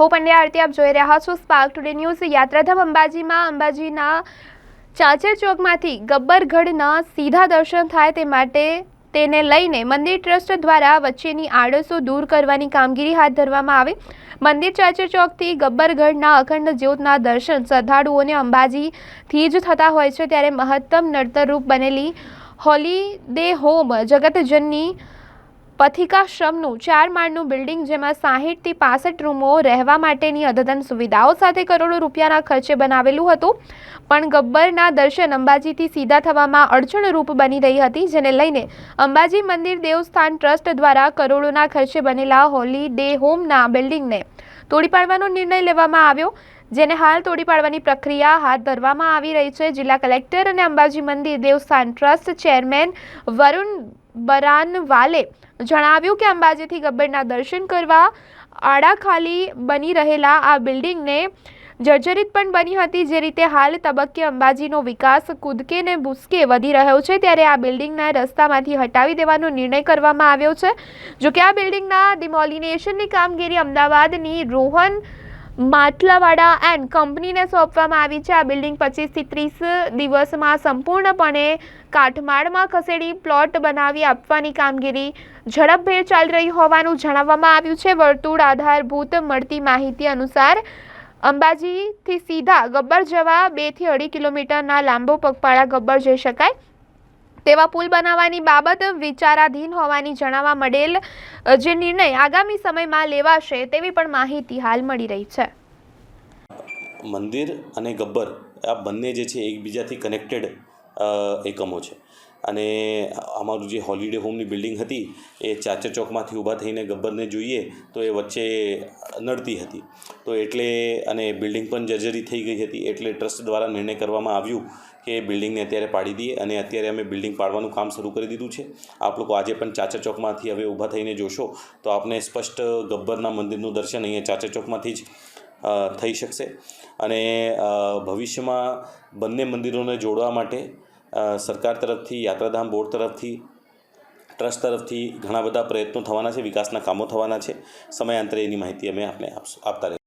હું પંડ્યા આરતી, આપ જોઈ રહ્યા છો સ્પાર્ક ટુડે ન્યૂઝ યાત્રાધામ અંબાજીમાં, અંબાજીના ચાચર ચોકમાંથી ગબ્બરગઢના સીધા દર્શન થાય તે માટે તેને લઈને મંદિર ટ્રસ્ટ દ્વારા વચ્ચેની આડસો દૂર કરવાની કામગીરી હાથ ધરવામાં આવી. મંદિર ચાચર ચોકથી ગબ્બરગઢના અખંડ જ્યોતના દર્શન શ્રદ્ધાળુઓને અંબાજીથી જ થતા હોય છે, ત્યારે મહત્તમ નડતરરૂપ બનેલી હોલીડે હોમ જગતજનની પથિકાશ્રમનું ચાર માળનું બિલ્ડિંગ જેમાં સાહીઠથી પાસઠ રૂમો રહેવા માટેની અદ્યતન સુવિધાઓ સાથે કરોડો રૂપિયાના ખર્ચે બનાવેલું હતું. પણ ગબ્બરના દર્શન અંબાજીથી સીધા થવામાં અડચણરૂપ બની રહી હતી, જેને લઈને અંબાજી મંદિર દેવસ્થાન ટ્રસ્ટ દ્વારા કરોડોના ખર્ચે બનેલા હોલી ડે હોમના બિલ્ડિંગને તોડી પાડવાનો નિર્ણય લેવામાં આવ્યો, જેને હાલ તોડી પાડવાની પ્રક્રિયા હાથ ધરવામાં આવી રહી છે. જિલ્લા કલેક્ટર અને અંબાજી મંદિર દેવસ્થાન ટ્રસ્ટ ચેરમેન વરુણ બરાનવાલે જણાવ્યું કે અંબાજીથી ગબ્બરના દર્શન કરવા આડા ખાલી બની રહેલા આ બિલ્ડિંગને જર્જરિત પણ બની હતી, જે રીતે હાલ તબક્કે અંબાજીનો વિકાસ કૂદકે ને ભૂસકે વધી રહ્યો છે, ત્યારે આ બિલ્ડિંગના રસ્તામાંથી હટાવી દેવાનો નિર્ણય કરવામાં આવ્યો છે. જોકે આ બિલ્ડિંગના ડિમોલિનેશનની કામગીરી અમદાવાદની રોહન માટલાવાડા એન્ડ કંપનીને સોંપવામાં આવી છે. આ બિલ્ડિંગ પચીસથી ત્રીસ દિવસમાં સંપૂર્ણપણે કાઠમાળમાં ખસેડી પ્લોટ બનાવી આપવાની કામગીરી ઝડપભેર ચાલી રહી હોવાનું જણાવવામાં આવ્યું છે. વર્તુળ આધારભૂત મળતી માહિતી અનુસાર અંબાજીથી સીધા ગબ્બર જવા બેથી અઢી કિલોમીટરના લાંબો પગપાળા ગબ્બર જઈ શકાય. તેવા પુલ બનાવવાની બાબત વિચારાધીન હોવાની જણાવવા મળેલ જે નિર્ણય આગામી સમયમાં લેવાશે તેવી પણ માહિતી હાલ મળી રહી છે. મંદિર અને ગબ્બર આ બંને જે છે એકબીજાથી કનેક્ટેડ એકમો છે. અને અમારું જે હોલિડે હોમની બિલ્ડિંગ હતી, એ ચાચર ચોકમાંથી ઊભા થઈને ગબ્બરને જોઈએ, તો એ વચ્ચે નડતી હતી. તો એટલે અને બિલ્ડિંગ પણ જર્જરી થઈ ગઈ હતી, એટલે ટ્રસ્ટ દ્વારા નિર્ણય કરવામાં આવ્યું કે બિલ્ડિંગને અત્યારે પાડી દઈએ અને અત્યારે અમે બિલ્ડિંગ પાડવાનું કામ શરૂ કરી દીધું છે. આપ લોકો આજે પણ ચાચર ચોકમાંથી હવે ઊભા થઈને જોશો, તો આપને સ્પષ્ટ ગબ્બરના મંદિરનું દર્શન અહીંયા ચાચર ચોકમાંથી જ થઈ શકશે. અને ભવિષ્યમાં બંને મંદિરોને જોડવા માટે સરકાર તરફથી, યાત્રાધામ બોર્ડ તરફથી, ટ્રસ્ટ તરફથી ઘણા બધા પ્રયત્નો થવાના છે, વિકાસના કામો થવાના છે. સમયાંતરે એની માહિતી અમે આપને આપતા રહીશું.